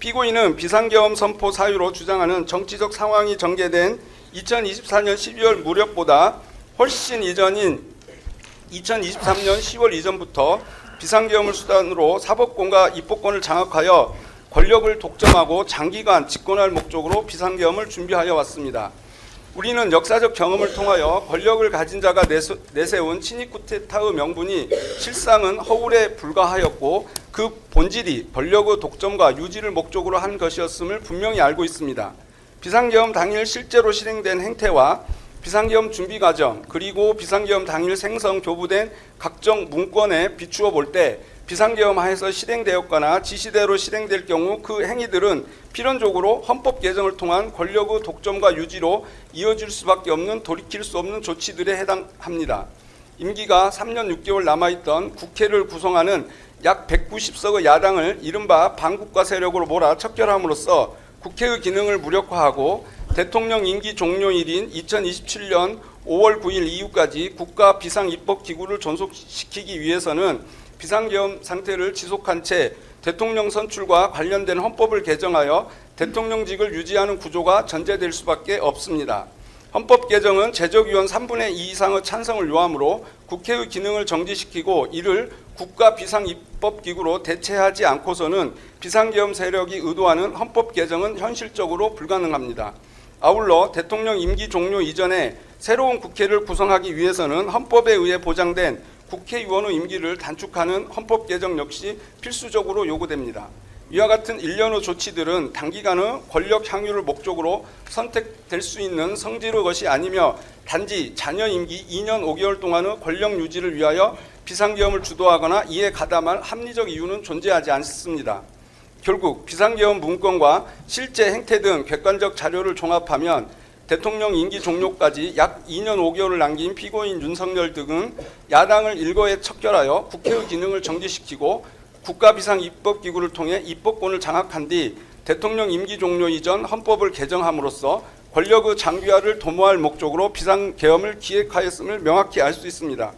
피고인은 비상계엄 선포 사유로 주장하는 정치적 상황이 전개된 2024년 12월 무렵보다 훨씬 이전인 2023년 10월 이전부터 비상계엄을 수단으로 사법권과 입법권을 장악하여 권력을 독점하고 장기간 집권할 목적으로 비상계엄을 준비하여 왔습니다. 우리는 역사적 경험을 통하여 권력을 가진 자가 내세- 내세운 친이쿠데타의 명분이 실상은 허울에 불과하였고 그 본질이 권력의 독점과 유지를 목적으로 한 것이었음을 분명히 알고 있습니다. 비상계엄 당일 실제로 실행된 행태와 비상계엄 준비 과정 그리고 비상계엄 당일 생성 교부된 각종 문건에 비추어 볼때 비상계엄 하에서 실행되었거나 지시대로 실행될 경우 그 행위들은 필연적으로 헌법 개정을 통한 권력의 독점과 유지로 이어질 수밖에 없는 돌이킬 수 없는 조치들에 해당합니다. 임기가 3년 6개월 남아있던 국회를 구성하는 약 190석의 야당을 이른바 반국가 세력으로 몰아 척결함으로써 국회의 기능을 무력화하고 대통령 임기 종료일인 2027년 5월 9일 이후까지 국가 비상입법기구를 존속시키기 위해서는 비상계엄 상태를 지속한 채 대통령 선출과 관련된 헌법을 개정하여 대통령직을 유지하는 구조가 전제될 수밖에 없습니다. 헌법 개정은 제적위원 3분의 2 이상의 찬성을 요하므로 국회의 기능을 정지시키고 이를 국가 비상입법기구로 대체하지 않고서는 비상계엄 세력이 의도하는 헌법 개정은 현실적으로 불가능합니다. 아울러 대통령 임기 종료 이전에 새로운 국회를 구성하기 위해서는 헌법에 의해 보장된 국회의원의 임기를 단축하는 헌법 개정 역시 필수적으로 요구됩니다. 이와 같은 일련의 조치들은 단기간의 권력 향유를 목적으로 선택될 수 있는 성질의 것이 아니며 단지 자녀 임기 2년 5개월 동안의 권력 유지를 위하여 비상계엄을 주도하거나 이에 가담할 합리적 이유는 존재하지 않습니다. 결국 비상계엄 문건과 실제 행태 등 객관적 자료를 종합하면 대통령 임기 종료까지 약 2년 5개월을 남긴 피고인 윤석열 등은 야당을 일거에 척결하여 국회의 기능을 정지시키고 국가 비상 입법기구를 통해 입법권을 장악한 뒤 대통령 임기 종료 이전 헌법을 개정함으로써 권력의 장기화를 도모할 목적으로 비상계엄을 기획하였음을 명확히 알 수 있습니다.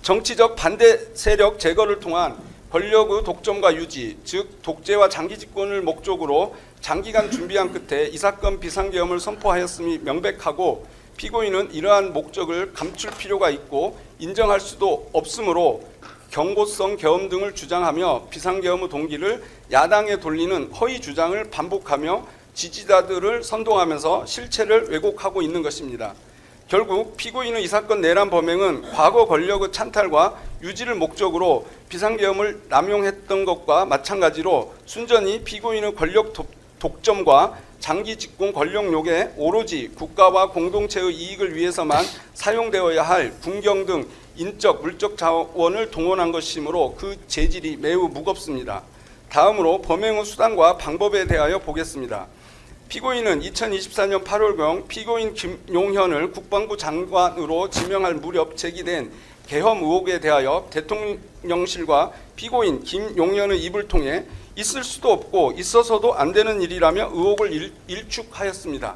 정치적 반대 세력 제거를 통한 권력의 독점과 유지, 즉 독재와 장기 집권을 목적으로 장기간 준비한 끝에 이 사건 비상계엄을 선포하였음이 명백하고 피고인은 이러한 목적을 감출 필요가 있고 인정할 수도 없으므로 경고성 계엄 등을 주장하며 비상계엄의 동기를 야당에 돌리는 허위 주장을 반복하며 지지자들을 선동하면서 실체를 왜곡하고 있는 것입니다. 결국 피고인의 이 사건 내란 범행은 과거 권력의 찬탈과 유지를 목적으로 비상계엄을 남용했던 것과 마찬가지로 순전히 피고인의 권력 독- 독점과 장기 집권 권력욕에 오로지 국가와 공동체의 이익을 위해서만 사용되어야 할 군경 등 인적 물적 자원을 동원한 것이므로 그 재질이 매우 무겁습니다. 다음으로 범행의 수단과 방법에 대하여 보겠습니다. 피고인은 2024년 8월경 피고인 김용현을 국방부 장관으로 지명할 무렵 제기된 계엄 의혹에 대하여 대통령실과 피고인 김용현의 입을 통해 있을 수도 없고 있어서도 안 되는 일이라며 의혹을 일, 일축하였습니다.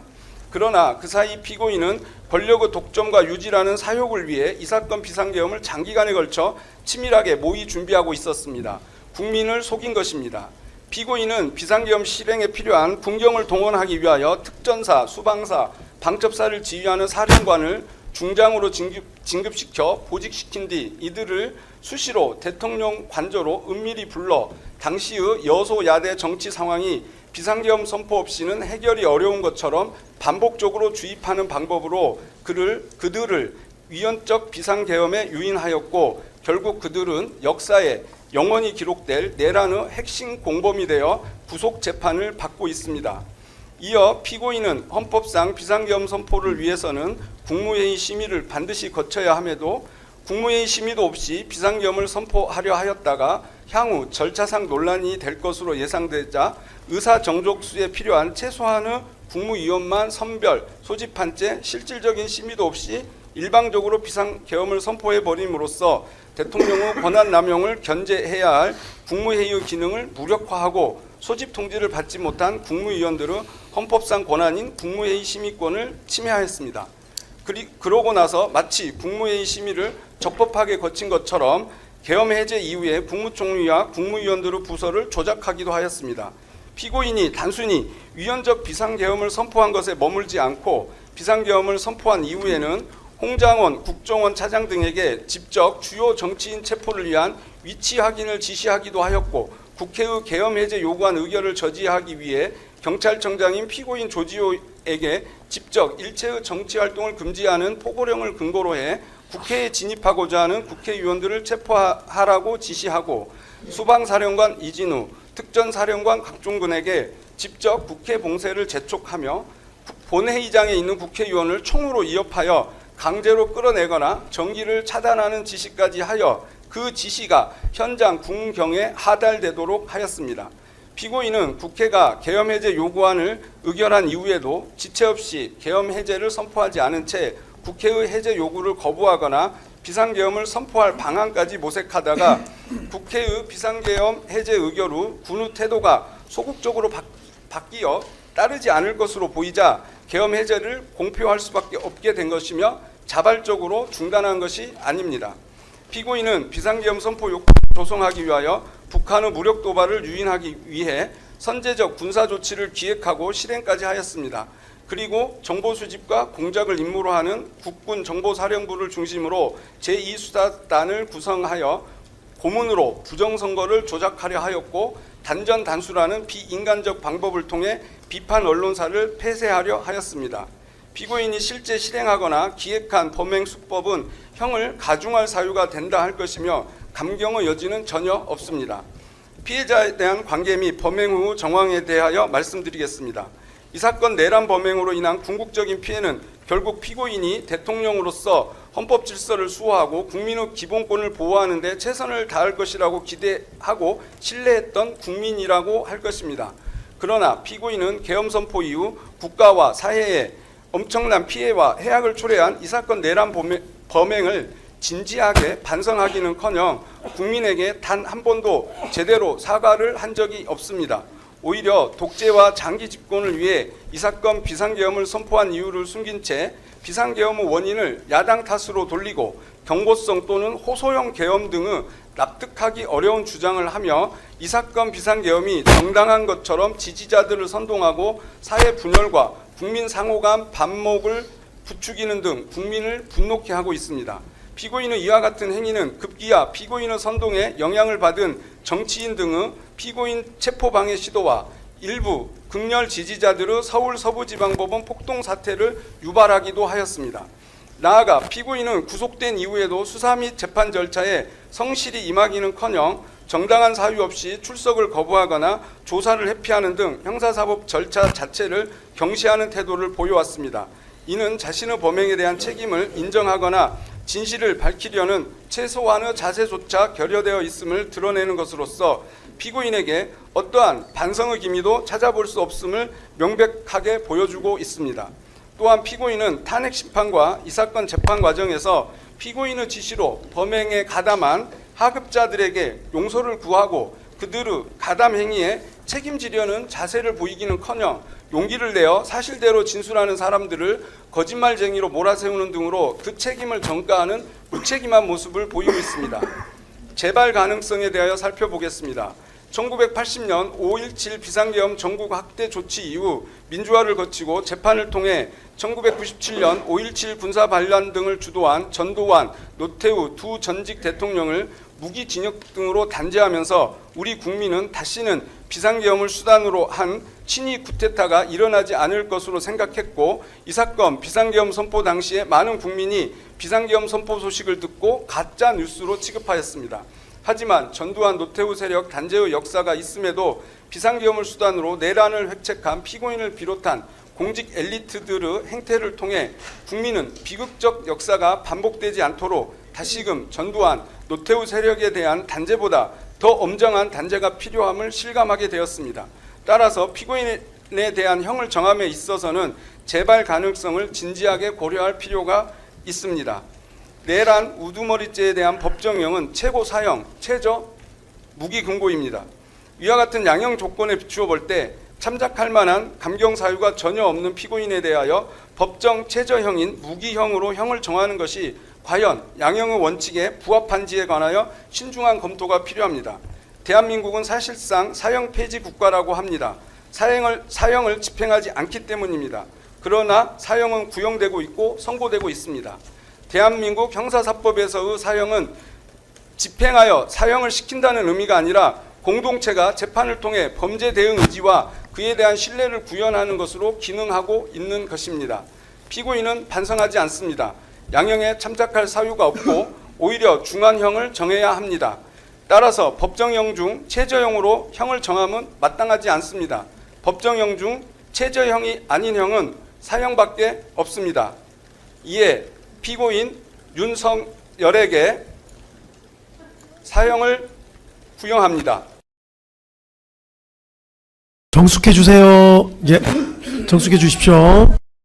그러나 그 사이 피고인은 권력의 독점과 유지라는 사욕을 위해 이 사건 비상계엄을 장기간에 걸쳐 치밀하게 모의 준비하고 있었습니다. 국민을 속인 것입니다. 피고인은 비상계엄 실행에 필요한 군경을 동원하기 위하여 특전사, 수방사, 방첩사를 지휘하는 사령관을 중장으로 진급, 진급시켜 보직시킨 뒤 이들을 수시로 대통령 관저로 은밀히 불러 당시의 여소야대 정치 상황이 비상계엄 선포 없이는 해결이 어려운 것처럼 반복적으로 주입하는 방법으로 그를 그들을 위헌적 비상계엄에 유인하였고 결국 그들은 역사에 영원히 기록될 내란의 핵심 공범이 되어 구속 재판을 받고 있습니다. 이어 피고인은 헌법상 비상계엄 선포를 위해서는 국무회의 심의를 반드시 거쳐야 함에도 국무회의 심의도 없이 비상계엄을 선포하려 하였다가 향후 절차상 논란이 될 것으로 예상되자 의사 정족수에 필요한 최소한의 국무위원만 선별 소집한 채 실질적인 심의도 없이 일방적으로 비상계엄을 선포해 버림으로써 대통령의 권한 남용을 견제해야 할 국무회의의 기능을 무력화하고 소집 통지를 받지 못한 국무위원들의 헌법상 권한인 국무회의 심의권을 침해하였습니다. 그리, 그러고 나서 마치 국무회의 심의를 적법하게 거친 것처럼 계엄 해제 이후에 국무총리와 국무위원들의 부서를 조작하기도 하였습니다. 피고인이 단순히 위헌적 비상계엄을 선포한 것에 머물지 않고 비상계엄을 선포한 이후에는 홍장원 국정원 차장 등에게 직접 주요 정치인 체포를 위한 위치 확인을 지시하기도 하였고 국회의 계엄 해제 요구안 의결을 저지하기 위해 경찰청장인 피고인 조지호에게 직접 일체의 정치 활동을 금지하는 포고령을 근거로 해 국회에 진입하고자 하는 국회의원들을 체포하라고 지시하고 수방사령관 이진우, 특전사령관 각종군에게 직접 국회 봉쇄를 재촉하며 본회의장에 있는 국회의원을 총으로 위협하여 강제로 끌어내거나 전기를 차단하는 지시까지 하여 그 지시가 현장 군경에 하달되도록 하였습니다. 피고인은 국회가 계엄 해제 요구안을 의결한 이후에도 지체 없이 계엄 해제를 선포하지 않은 채 국회의 해제 요구를 거부하거나 비상계엄을 선포할 방안까지 모색하다가 국회의 비상계엄 해제 의결 후 군의 태도가 소극적으로 바, 바뀌어 따르지 않을 것으로 보이자 계엄 해제를 공표할 수밖에 없게 된 것이며 자발적으로 중단한 것이 아닙니다. 피고인은 비상계엄 선포 요구를 조성하기 위하여 북한의 무력 도발을 유인하기 위해 선제적 군사 조치를 기획하고 실행까지 하였습니다. 그리고 정보 수집과 공작을 임무로 하는 국군 정보사령부를 중심으로 제2수사단을 구성하여 고문으로 부정선거를 조작하려 하였고 단전 단수라는 비인간적 방법을 통해 비판 언론사를 폐쇄하려 하였습니다. 피고인이 실제 실행하거나 기획한 범행 수법은 형을 가중할 사유가 된다 할 것이며 감경의 여지는 전혀 없습니다. 피해자에 대한 관계 및 범행 후 정황에 대하여 말씀드리겠습니다. 이 사건 내란 범행으로 인한 궁극적인 피해는 결국 피고인이 대통령으로서 헌법 질서를 수호하고 국민의 기본권을 보호하는 데 최선을 다할 것이라고 기대하고 신뢰했던 국민이라고 할 것입니다. 그러나 피고인은 계엄 선포 이후 국가와 사회에 엄청난 피해와 해악을 초래한 이 사건 내란 범행- 범행을 진지하게 반성하기는커녕 국민에게 단 한 번도 제대로 사과를 한 적이 없습니다. 오히려 독재와 장기 집권을 위해 이 사건 비상계엄을 선포한 이유를 숨긴 채 비상계엄의 원인을 야당 탓으로 돌리고 경고성 또는 호소형 계엄 등의 납득하기 어려운 주장을 하며 이 사건 비상계엄이 정당한 것처럼 지지자들을 선동하고 사회 분열과 국민 상호간 반목을 부추기는 등 국민을 분노케 하고 있습니다. 피고인의 이와 같은 행위는 급기야 피고인의 선동에 영향을 받은 정치인 등의 피고인 체포 방해 시도와 일부 극렬 지지자들의 서울 서부지방법원 폭동 사태를 유발하기도 하였습니다. 나아가 피고인은 구속된 이후에도 수사 및 재판 절차에 성실히 임하기는커녕 정당한 사유 없이 출석을 거부하거나 조사를 회피하는 등 형사사법 절차 자체를 경시하는 태도를 보여왔습니다. 이는 자신의 범행에 대한 책임을 인정하거나 진실을 밝히려는 최소한의 자세조차 결여되어 있음을 드러내는 것으로서 피고인에게 어떠한 반성의 기미도 찾아볼 수 없음을 명백하게 보여주고 있습니다. 또한 피고인은 탄핵 심판과 이 사건 재판 과정에서 피고인의 지시로 범행에 가담한 하급자들에게 용서를 구하고 그들의 가담 행위에 책임지려는 자세를 보이기는커녕 용기를 내어 사실대로 진술하는 사람들을 거짓말쟁이로 몰아세우는 등으로 그 책임을 전가하는 무책임한 모습을 보이고 있습니다. 재발 가능성에 대하여 살펴보겠습니다. 1980년 5.17 비상계엄 전국 확대 조치 이후 민주화를 거치고 재판을 통해 1997년 5.17 군사 반란 등을 주도한 전두환, 노태우 두 전직 대통령을 무기 징역 등으로 단죄하면서 우리 국민은 다시는 비상계엄을 수단으로 한 친위 쿠데타가 일어나지 않을 것으로 생각했고 이 사건 비상계엄 선포 당시에 많은 국민이 비상계엄 선포 소식을 듣고 가짜 뉴스로 취급하였습니다. 하지만 전두환 노태우 세력 단죄의 역사가 있음에도 비상계엄을 수단으로 내란을 획책한 피고인을 비롯한 공직 엘리트들의 행태를 통해 국민은 비극적 역사가 반복되지 않도록 다시금 전두환 노태우 세력에 대한 단죄보다 더 엄정한 단죄가 필요함을 실감하게 되었습니다. 따라서 피고인에 대한 형을 정함에 있어서는 재발 가능성을 진지하게 고려할 필요가 있습니다. 내란 우두머리죄에 대한 법정형은 최고 사형, 최저 무기 금고입니다. 이와 같은 양형 조건에 비추어 볼 때 참작할 만한 감경 사유가 전혀 없는 피고인에 대하여 법정 최저형인 무기형으로 형을 정하는 것이 과연 양형의 원칙에 부합한지에 관하여 신중한 검토가 필요합니다. 대한민국은 사실상 사형 폐지 국가라고 합니다. 사형을 사형을 집행하지 않기 때문입니다. 그러나 사형은 구형되고 있고 선고되고 있습니다. 대한민국 형사사법에서의 사형은 집행하여 사형을 시킨다는 의미가 아니라 공동체가 재판을 통해 범죄 대응 의지와 그에 대한 신뢰를 구현하는 것으로 기능하고 있는 것입니다. 피고인은 반성하지 않습니다. 양형에 참작할 사유가 없고 오히려 중한형을 정해야 합니다. 따라서 법정형 중 최저형으로 형을 정함은 마땅하지 않습니다. 법정형 중 최저형이 아닌 형은 사형밖에 없습니다. 이에 피고인 윤석열에게 사형을 구형합니다. 정숙해 주세요. 예, 정숙해 주십시오.